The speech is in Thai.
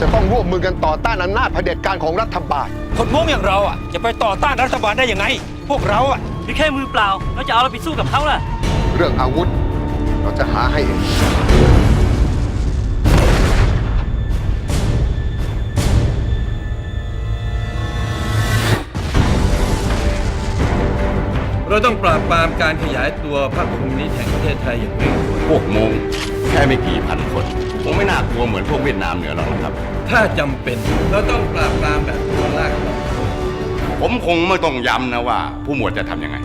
จะต้องร่วมมือกันต่อต้านอำนาจเผด็จการของรัฐบาล คนโง่อย่างเราอะจะไปต่อต้านรัฐบาลได้ยังไง พวกเราอะมีแค่มือเปล่าแล้วจะเอาอะไรไปสู้กับเขาล่ะ เรื่องอาวุธ เราจะหาให้เอง เราต้องปราบปรามการขยายตัวพรรคคอมมิวนิสต์แห่งประเทศไทยอย่างเร่งด่วนพวกมงแค่ไม่กี่พันคนคงไม่น่ากลัวเหมือนพวกเวียดนามเหนือหรอกนะครับ ถ้าจำเป็นเราต้องปราบปรามแบบตัวลากต่อผมคงไม่ต้องย้ำนะว่าผู้หมวดจะทำยังไง